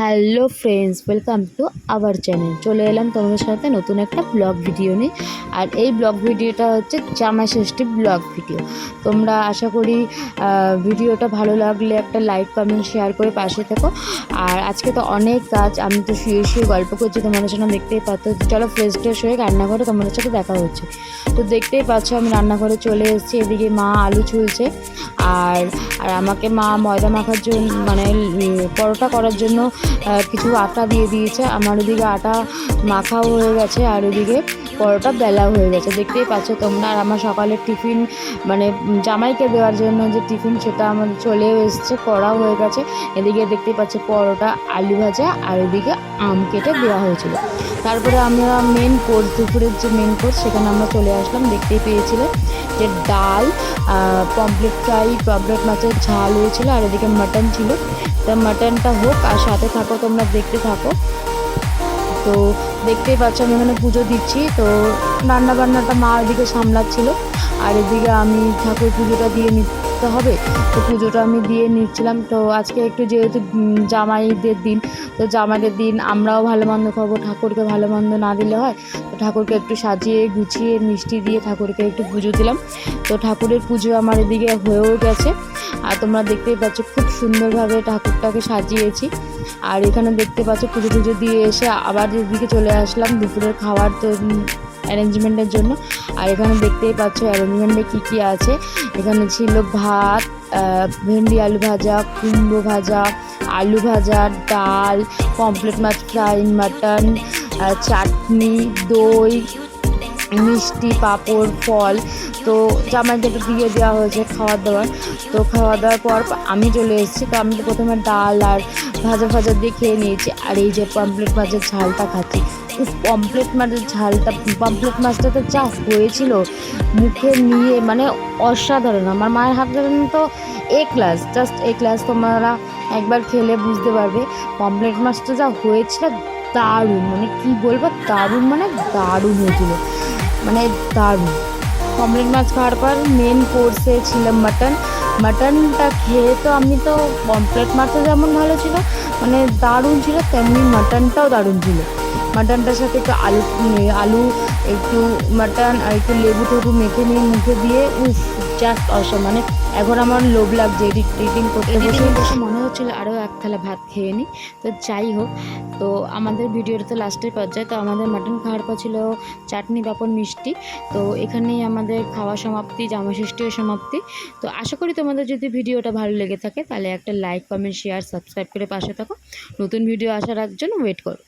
Hello friends welcome to our channel চলে এলাম তোমাদের সাথে নতুন একটা ব্লগ ভিডিও নিয়ে। আর এই ব্লগ ভিডিওটা হচ্ছে জামাই ষষ্ঠী ব্লগ ভিডিও তোমরা আশা করি ভিডিওটা ভালো লাগলে একটা লাইক কমেন্ট শেয়ার করে পাশে থেকো। আর আজকে তো অনেক কাজ, আমি তো শুয়ে শুয়ে গল্প করছি, তোমাদের সাথে দেখতেই পাচ্ছ। চলো ফ্রেশ ট্রেশ হয়ে রান্নাঘরে তোমাদের সাথে দেখা হচ্ছে। তো দেখতেই পাচ্ছ, আমি রান্নাঘরে চলে এসেছি, এদিকে মা আলু ছুলছে। আর আর আমাকে মা ময়দা মাখার জন্য মানে পরোটা করার জন্য কিছু আটা দিয়ে দিয়েছে। আমার ওদিকে আটা মাখাও হয়ে গেছে আর ওদিকে পরোটা বেলা হয়ে গেছে। দেখতেই পাচ্ছ তোমরা আর আমার সকালের টিফিন মানে জামাইকে দেওয়ার জন্য যে টিফিন সেটা আমার চলেও এসছে, করাও হয়ে গেছে। এদিকে দেখতেই পাচ্ছ পরোটা, আলু ভাজা আর এদিকে আম কেটে দেওয়া হয়েছিল। তারপরে আমরা মেন কোর্স দুপুরের যে মেন কোর্স সেখানে আমরা চলে আসলাম। দেখতেই পেয়েছিলে যে ডাল পমপ্লেট ফ্রাই পমপ্লেট মাছের ঝাল হয়েছিল আর এদিকে মাটন ছিল। তা মাটনটা হোক আর সাথে থাকো, তোমরা দেখতে থাকো। তো দেখতেই পাচ্ছ, আমি এখানে পুজো দিচ্ছি। তো রান্না বান্নাটা মা ওদিকে সামলাচ্ছিল। আর এদিকে আমি ঠাকুর পুজোটা দিয়ে নিতে হবে। তো পুজোটা আমি দিয়ে নিচ্ছিলাম। তো আজকে একটু যেহেতু জামাইদের দিন, তো জামাইদের দিন আমরাও ভালো মন্দ খাব। ঠাকুরকে ভালো মন্দ না দিলে হয়। তো ঠাকুরকে একটু সাজিয়ে গুছিয়ে মিষ্টি দিয়ে ঠাকুরকে একটু পুজো দিলাম। তো ঠাকুরের পুজো আমার এদিকে হয়েও গেছে। আর তোমরা দেখতেই পাচ্ছ খুব সুন্দরভাবে ঠাকুরটাকে সাজিয়েছি। আর এখানে দেখতে পাচ্ছ পুজো টুজো দিয়ে এসে আবার এদিকে চলে আসলাম দুপুরের খাবার তো অ্যারেঞ্জমেন্টের জন্য। আর এখানে দেখতেই পাচ্ছ অ্যারেঞ্জমেন্টে কী কী আছে। এখানে ছিল ভাত ভেন্ডি, আলু ভাজা, কুমড়ো ভাজা, আলু ভাজা, ডাল পমপ্লেট মাছ ফ্রাই মাটন চাটনি, দই মিষ্টি পাঁপড়, ফল। তো জামাইদেরকে দিয়ে দেওয়া হয়েছে খাওয়ার দাওয়ার। তো খাওয়া দাওয়ার পর আমি চলে এসেছি। তো আমি তো প্রথমে ডাল আর ভাজা ভাজা দিয়ে খেয়ে নিয়েছি। আর এই যে পমপ্লেট মাছের ঝালটা খাচ্ছি। পমপ্লেট মাছের ঝালটা পমপ্লেট মাছটা তো যা হয়েছিল। মুখে নিয়ে মানে অসাধারণ। আমার মায়ের হাত তো A class just A class তোমরা একবার খেলে বুঝতে পারবে। পমপ্লেট মাছটা যা হয়েছিল, দারুণ। মানে কি বলব, দারুণ মানে দারুণ হয়েছিল। মানে দারুণ পমপ্লেট মাছ খাওয়ার পর মেন কোর্সে ছিল মাটন মাটনটা খেয়ে তো আমি তো পমপ্লেট মাছও যেমন ভালো ছিল মানে দারুণ ছিল, তেমনি মাটনটাও দারুণ ছিল। মাটনটার সাথে একটু আলু আলু, একটু মাটন আর একটু লেবু টেবু মেখে নিয়ে মুখে দিয়ে, উফ জাস্ট অসম মানে এখন আমার লোভ লাগছে এডিটিং করতে বসে। বসে মনে হচ্ছিল আরও এক থালা ভাত খেয়ে নিই তো যাই হোক তো আমাদের ভিডিওটা তো লাস্টের পর্যায়ে তো আমাদের মাটন খাওয়ার পর ছিল চাটনি পাঁপড় মিষ্টি। তো এখানেই আমাদের খাওয়া সমাপ্তি জামা ষষ্ঠীও সমাপ্তি। তো আশা করি তোমাদের যদি ভিডিওটা ভালো লেগে থাকে তাহলে একটা লাইক কমেন্ট শেয়ার সাবস্ক্রাইব করে পাশে থাকো। নতুন ভিডিও আসার জন্য ওয়েট করো।